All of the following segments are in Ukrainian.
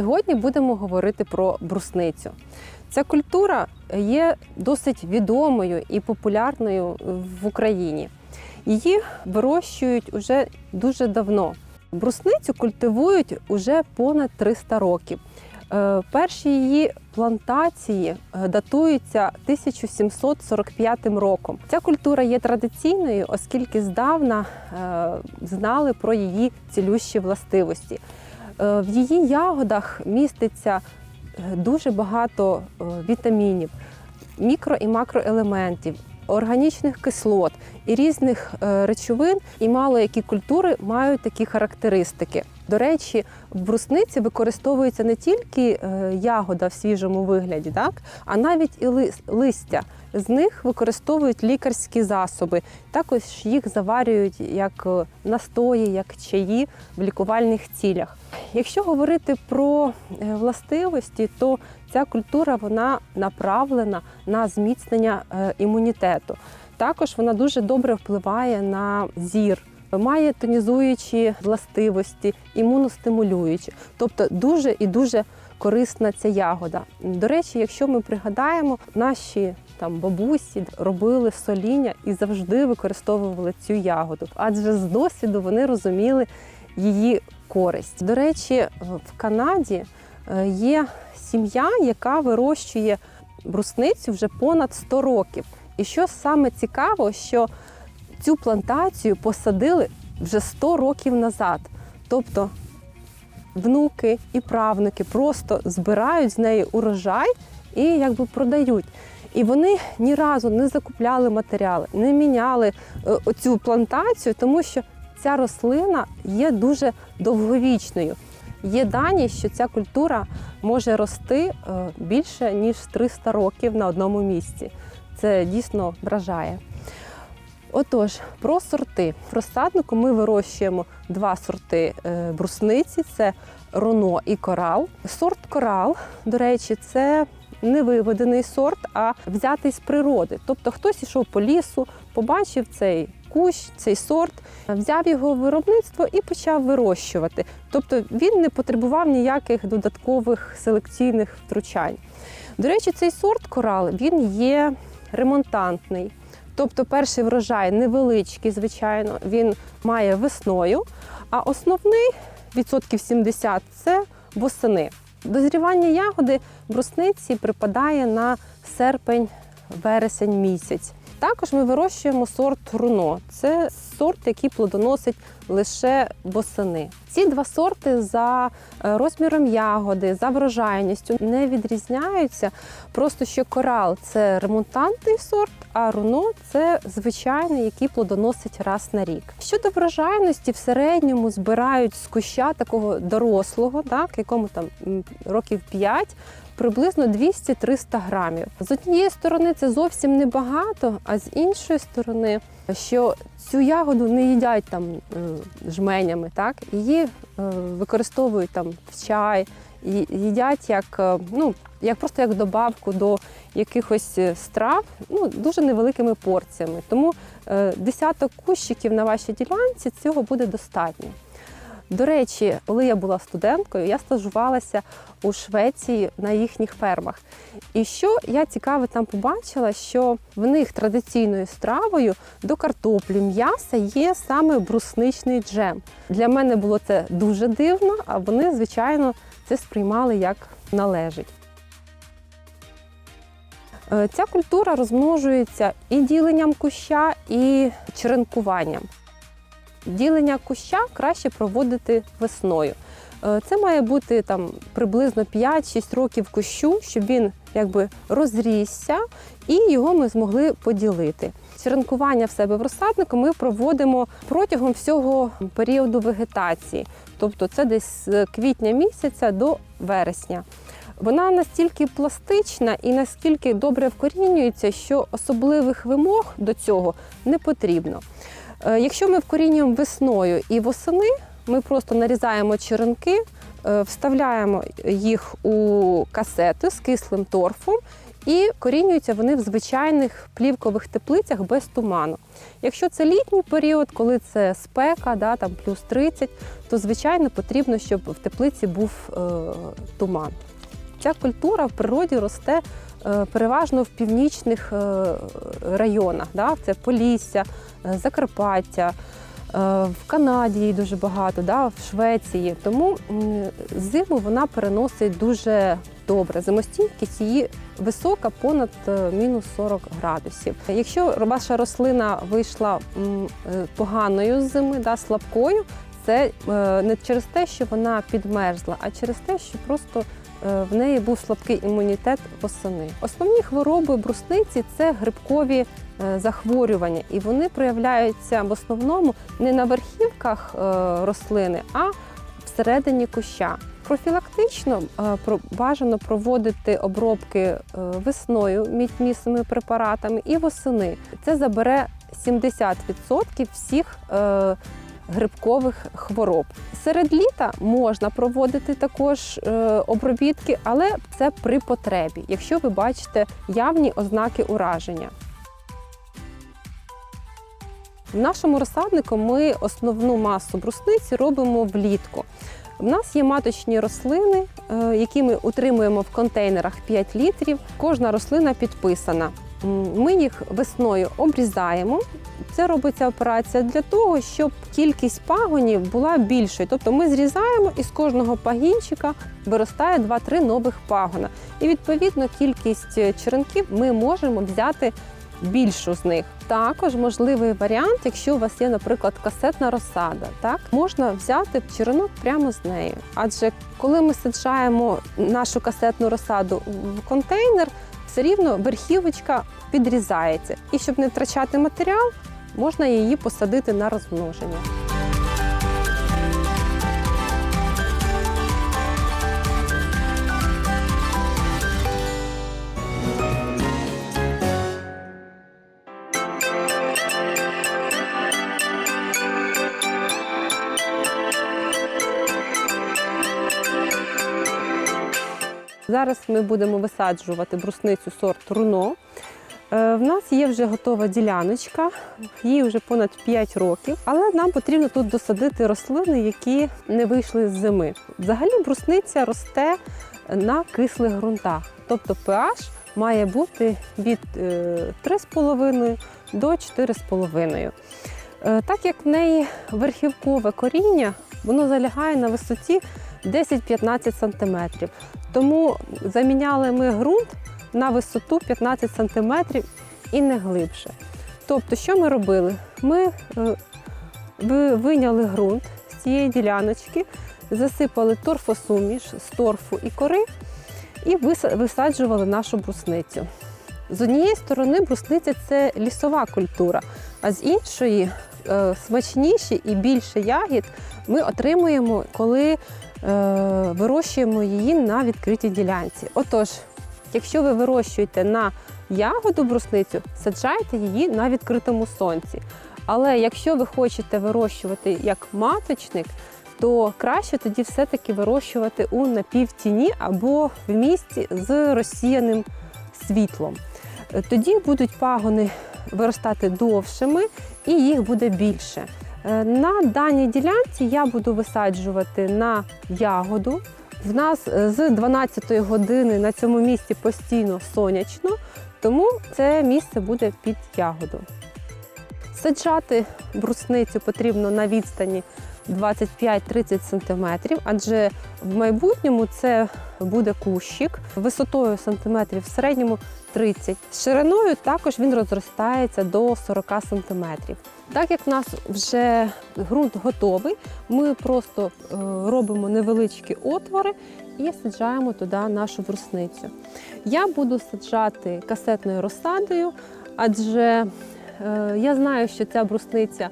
Сьогодні будемо говорити про брусницю. Ця культура є досить відомою і популярною в Україні. Її вирощують уже дуже давно. Брусницю культивують уже понад 300 років. Е, Перші її плантації е, датуються 1745 роком. Ця культура є традиційною, оскільки здавна е, знали про її цілющі властивості. Е, В її ягодах міститься е, дуже багато е, вітамінів, мікро і макроелементів, органічних кислот і різних речовин, і мало які культури мають такі характеристики. До речі, в брусниці використовується не тільки е, ягода в свіжому вигляді, так, а навіть і лис- листя. З них використовують лікарські засоби. Також їх заварюють як е, настої, як чаї в лікувальних цілях. Якщо говорити про е, властивості, то ця культура вона направлена на зміцнення імунітету. Також вона дуже добре впливає на зір, має тонізуючі властивості, імуностимулюючі, тобто дуже і дуже корисна ця ягода. До речі, якщо ми пригадаємо, наші там бабусі робили соління і завжди використовували цю ягоду, адже з досвіду вони розуміли її користь. До речі, в Канаді е, є сім'я, яка вирощує брусницю вже понад 100 років. І що саме цікаво, що цю плантацію посадили вже 100 років назад. Тобто внуки і правнуки просто збирають з неї урожай і якби продають. І вони ні разу не закупляли матеріали, не міняли е, оцю плантацію, тому що ця рослина є дуже довговічною. Є дані, що ця культура може рости е, більше ніж 300 років на одному місці. Це дійсно вражає. Отож, про сорти. В розсаднику ми вирощуємо два сорти е, брусниці: це роно і корал. Сорт корал, до речі, це не виведений сорт, а взятий з природи. Тобто хтось ішов по лісу, побачив цей кущ, цей сорт, взяв його в виробництво і почав вирощувати. Тобто він не потребував ніяких додаткових селекційних втручань. До речі, цей сорт корал він є ремонтантний. Тобто перший врожай невеличкий, звичайно, він має весною, а основний відсотків 70 це восени. Дозрівання ягоди брусниці припадає на серпень-вересень місяць. Також ми вирощуємо сорт руно. Це сорт, який плодоносить лише восени. Ці два сорти за е, розміром ягоди, за врожайністю не відрізняються. Просто що корал це ремонтантний сорт, а руно це звичайний, який плодоносить раз на рік. Щодо врожайності, в середньому збирають з куща такого дорослого, так, якому там років 5, приблизно 200-300 грамів. З однієї сторони це зовсім небагато, а з іншої сторони, що цю ягоду не їдять там е, жменями, так її е, використовують там в чай, їдять як е, ну як просто як добавку до якихось страв, ну дуже невеликими порціями. Тому десяток кущиків на вашій ділянці цього буде достатньо. До речі, коли я була студенткою, я стажувалася у Швеції на їхніх фермах. І що я цікаве там побачила, що в них традиційною стравою до картоплі, м'яса є саме брусничний джем. Для мене було це дуже дивно, а вони, звичайно, це сприймали як належить. Е, Ця культура розмножується і діленням куща, і черенкуванням. Ділення куща краще проводити весною. Е, Це має бути там приблизно 5-6 років кущу, щоб він якби розрісся і його ми змогли поділити. Черенкування в себе в розсаднику ми проводимо протягом всього періоду вегетації, тобто це десь з квітня місяця до вересня. Вона настільки пластична і наскільки добре вкорінюється, що особливих вимог до цього не потрібно. Е, Якщо ми вкорінюємо весною і восени, ми просто нарізаємо черенки, е, вставляємо їх у касети з кислим торфом, і корінюються вони в звичайних плівкових теплицях без туману. Якщо це літній період, коли це спека, да, там плюс 30, то звичайно потрібно, щоб в теплиці був е, туман. Ця культура в природі росте переважно в північних е, районах. Да? Це Полісся, е, Закарпаття. е, В Канаді її дуже багато, да, в Швеції. Тому зиму вона переносить дуже добре. Зимостійкість її висока, понад е, мінус 40 градусів. Якщо ваша рослина вийшла е, поганою з зими, да, слабкою, це е, не через те, що вона підмерзла, а через те, що просто е, в неї був слабкий імунітет восени. Основні хвороби брусниці це грибкові е, захворювання, і вони проявляються в основному не на верхівках е, рослини, а всередині куща. Профілактично е, бажано проводити обробки е, весною мідьмісними препаратами і восени. Це забере 70% всіх е, грибкових хвороб. Серед літа можна проводити також е, обробітки, але це при потребі, якщо ви бачите явні ознаки ураження. В нашому розсаднику ми основну масу брусниці робимо влітку. У нас є маточні рослини, е, які ми утримуємо в контейнерах 5 літрів. Кожна рослина підписана. Ми їх весною обрізаємо. Це робиться операція для того, щоб кількість пагонів була більшою. Тобто ми зрізаємо і з кожного пагінчика виростає 2-3 нових пагона. І відповідно кількість е, черенків ми можемо взяти більшу з них. Також можливий варіант, якщо у вас є, наприклад, касетна розсада, так можна взяти черенок прямо з нею. Адже коли ми саджаємо нашу касетну розсаду в контейнер, все рівно верхівочка підрізається. І щоб не втрачати матеріал, можна її посадити на розмноження. Зараз ми будемо висаджувати брусницю сорт Руно. Е, В нас є вже готова діляночка, їй вже понад 5 років, але нам потрібно тут досадити рослини, які не вийшли з зими. Взагалі брусниця росте на кислих ґрунтах, тобто pH має бути від е, 3,5 до 4,5. Е, Так як в неї верхівкове коріння, воно залягає на висоті 10-15 см. Тому заміняли ми ґрунт на висоту 15 см і не глибше. Тобто, що ми робили? Ми е, виняли ґрунт з цієї діляночки, засипали торфосуміш з торфу і кори і висаджували нашу брусницю. З однієї сторони, брусниця це лісова культура, а з іншої е, смачніші і більше ягід ми отримуємо, коли вирощуємо її на відкритій ділянці. Отож, якщо ви вирощуєте на ягоду брусницю, саджайте її на відкритому сонці. Але якщо ви хочете вирощувати як маточник, то краще тоді все-таки вирощувати у напівтіні або в місці з розсіяним світлом. Е, Тоді будуть пагони виростати довшими і їх буде більше. Е, На даній ділянці я буду висаджувати на ягоду. В нас е, з 12 години на цьому місці постійно сонячно, тому це місце буде під ягоду. Саджати брусницю потрібно на відстані 25-30 см, адже в майбутньому це буде кущик висотою сантиметрів в середньому 30. Шириною також він розростається до 40 см. Так як в нас вже ґрунт готовий, ми просто е, робимо невеличкі отвори і саджаємо туди нашу брусницю. Я буду саджати касетною розсадою, адже е, я знаю, що ця брусниця,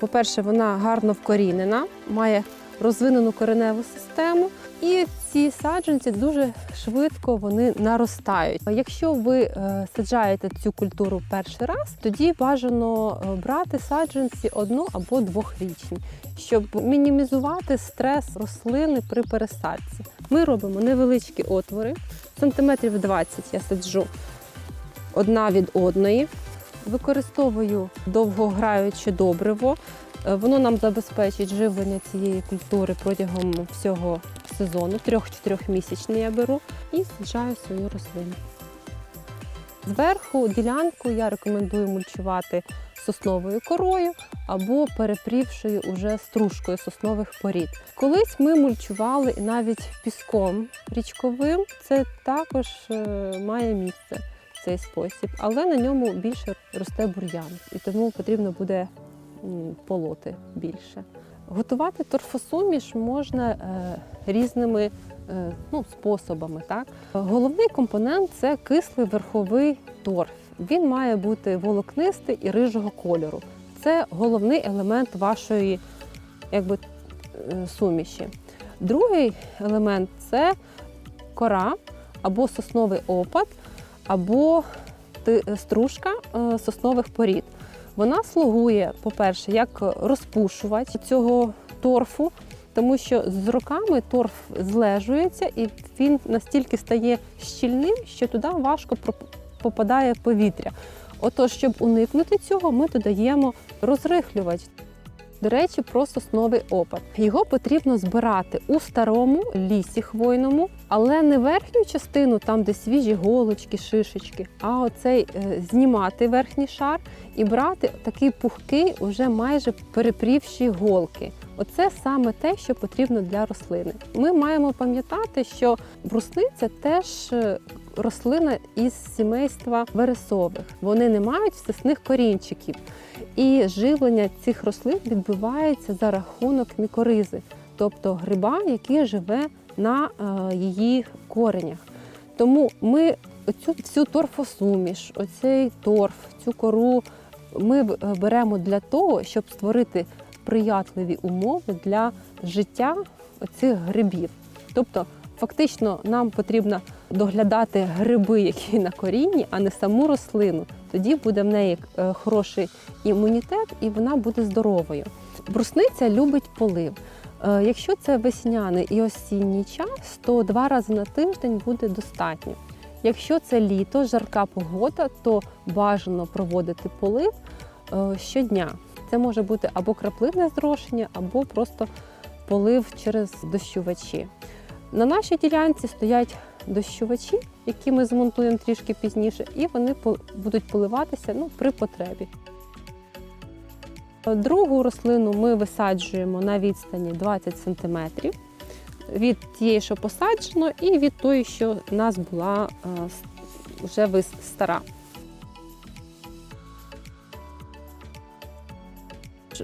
по-перше, вона гарно вкорінена, має розвинену кореневу систему. І ці саджанці дуже швидко вони наростають. Якщо ви е, саджаєте цю культуру перший раз, тоді бажано е, брати саджанці одно або двохрічні, щоб мінімізувати стрес рослини при пересадці. Ми робимо невеличкі отвори, сантиметрів 20 я саджу одна від одної. Використовую довгограюче добриво. Е, Воно нам забезпечить живлення цієї культури протягом всього сезону, трьох-чотирьох місячний я беру і саджаю свою рослину. Зверху ділянку я рекомендую мульчувати сосновою корою або перепрівшою уже стружкою соснових порід. Колись ми мульчували навіть піском річковим, це також е, має місце цей спосіб, але на ньому більше росте бур'ян, і тому потрібно буде полоти більше. Готувати торфосуміш можна е, різними е, ну, способами. Так? Головний компонент це кислий верховий торф. Він має бути волокнистий і рижого кольору. Це головний елемент вашої якби, е, суміші. Другий елемент це кора або сосновий опад, або стружка е, соснових порід. Вона слугує, по-перше, як розпушувач цього торфу, тому що з роками торф злежується і він настільки стає щільним, що туди важко попадає повітря. Отож, щоб уникнути цього, ми додаємо розрихлювач. До речі, про сосновий опад. Його потрібно збирати у старому лісі хвойному, але не верхню частину, там де свіжі голочки, шишечки, а оцей е, знімати верхній шар і брати такий пухкий, уже майже перепрівші голки. Оце саме те, що потрібно для рослини. Ми маємо пам'ятати, що брусниця теж е, рослина із сімейства вересових. Вони не мають всесних корінчиків. І живлення цих рослин відбувається за рахунок мікоризи, тобто гриба, який живе на е, її коренях. Тому ми оцю всю торфосуміш, оцей торф, цю кору ми е, беремо для того, щоб створити приятливі умови для життя оцих грибів. Тобто, фактично, нам потрібно доглядати гриби, які на корінні, а не саму рослину. Тоді буде в неї е, хороший імунітет і вона буде здоровою. Брусниця любить полив. Е, Якщо це весняний і осінній час, то два рази на тиждень буде достатньо. Якщо це літо, жарка погода, то бажано проводити полив е, щодня. Це може бути або краплинне зрошення, або просто полив через дощувачі. На нашій ділянці стоять дощувачі, які ми змонтуємо трішки пізніше, і вони будуть поливатися ну, при потребі. Другу рослину ми висаджуємо на відстані 20 см від тієї, що посаджено, і від тої, що в нас була е, вже стара.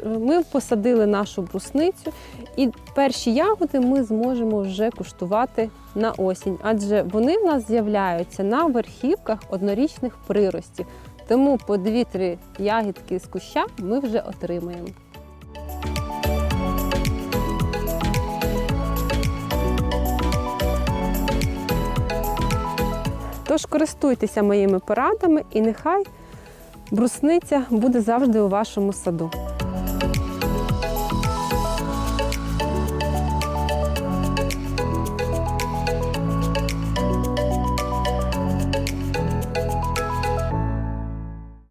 Ми посадили нашу брусницю, і перші ягоди ми зможемо вже куштувати на осінь, адже вони в нас з'являються на верхівках однорічних приростів. Тому по 2-3 ягідки з куща ми вже отримаємо. Тож користуйтеся моїми порадами і нехай брусниця буде завжди у вашому саду.